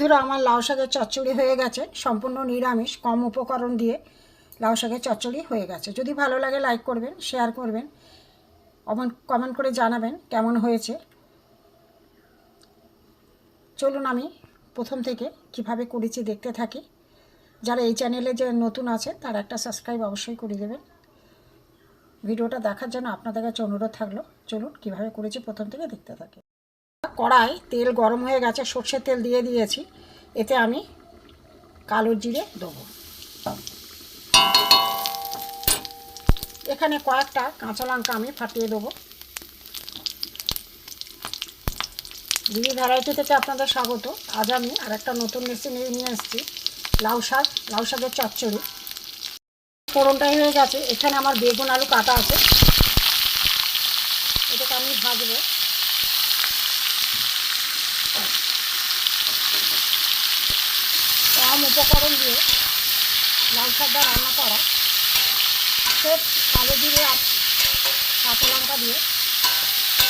বন্ধুরা, আমার লাউ শাকের চচ্চড়ি হয়ে গেছে। সম্পূর্ণ নিরামিষ, কম উপকরণ দিয়ে লাউ শাকের চচ্চড়ি হয়ে গেছে। যদি ভালো লাগে লাইক করবেন শেয়ার করবেন কমেন্ট করে জানাবেন কেমন হয়েছে। চলুন আমি প্রথম থেকে কীভাবে করেছি দেখতে থাকি। যারা এই চ্যানেলে যে নতুন আছে, তারা একটা সাবস্ক্রাইব অবশ্যই করে দেবেন। ভিডিওটা দেখার জন্য আপনাদের কাছে অনুরোধ থাকল, চলুন কীভাবে করেছি প্রথম থেকে দেখতে থাকি। কড়াই, তেল গরম হয়ে গেছে সর্ষের তেল দিয়ে দিয়েছি। এতে আমি কালো জিরে দেবো। এখানে কয়েকটা কাঁচা লঙ্কা আমি ফাটিয়ে দেবো। দিদি ভ্যারাইটি থেকে আপনাদের স্বাগত। আজ আমি আর একটা নতুন রেসিপি নিয়ে এসেছি, লাউ শাক, লাউ শাকের চচ্চড়ি। ফোড়নটাই হয়ে গেছে। এখানে আমার বেগুন, আলু কাটা আছে। এটাকে আমি ভাজবো। কম উপকরণ দিয়ে লাল শাকটা রান্না করা। সব কালো জিরে আর কাঁচা লঙ্কা দিয়ে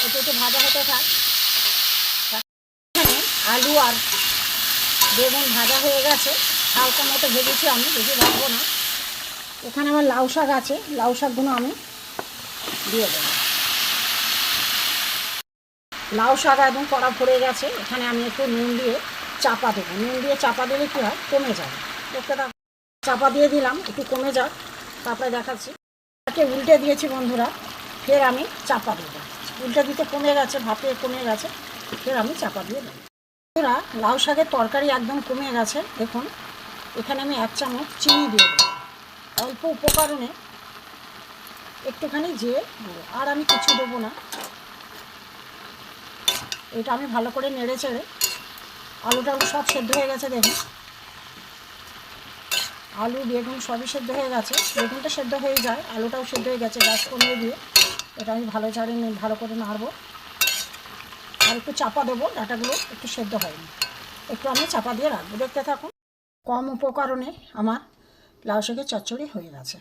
একটু একটু ভাজা হতে থাক। আলু আর বেগুন ভাজা হয়ে গেছে। হালকা মতো ভেজেছি আমি, বেশি ভাজবো না। এখানে আমার লাউ শাক আছে, লাউ শাকগুলো আমি দিয়ে দেবো। লাউ শাক একদম কড়া ভরে গেছে। এখানে আমি একটু নুন দিয়ে চাপা দেবো। নুন দিয়ে চাপা দিলে কী হয়? কমে যাবে থাক চাপা দিয়ে দিলাম, একটু কমে যাক, তারপরে দেখাচ্ছি। তাকে উল্টে দিয়েছি বন্ধুরা, ফের আমি চাপা দেবো। উল্টে দিতে কমে গেছে ভাপে কমে গেছে, ফের আমি চাপা দিয়ে দেবো। বন্ধুরা, লাউ শাকের তরকারি একদম কমে গেছে, দেখুন। এখানে আমি এক চামচ চিনি দিয়ে দেবো। অল্প উপকরণে একটুখানি যেয়ে দেবো। আর আমি কিছু দেবো না। এটা আমি ভালো করে নেড়ে চেড়ে আলু টালু সব সেদ্ধ হয়ে গেছে দেখুন। আলু, বেগুন সবই সেদ্ধ হয়ে গেছে। বেগুনটা সেদ্ধ হয়ে যায়, আলুটাও সেদ্ধ হয়ে গেছে গ্যাস কমিয়ে দিয়ে। এটা আমি ভালো চাড়ে ভালো করে নাড়বো। আর একটু চাপা দেবো, ডাটাগুলো একটু সেদ্ধ হয়নি একটু আমি চাপা দিয়ে রাখব। দেখতে থাকুন, কম উপকরণে আমার লাউ শাকের চচ্চড়ি হয়ে গেছে।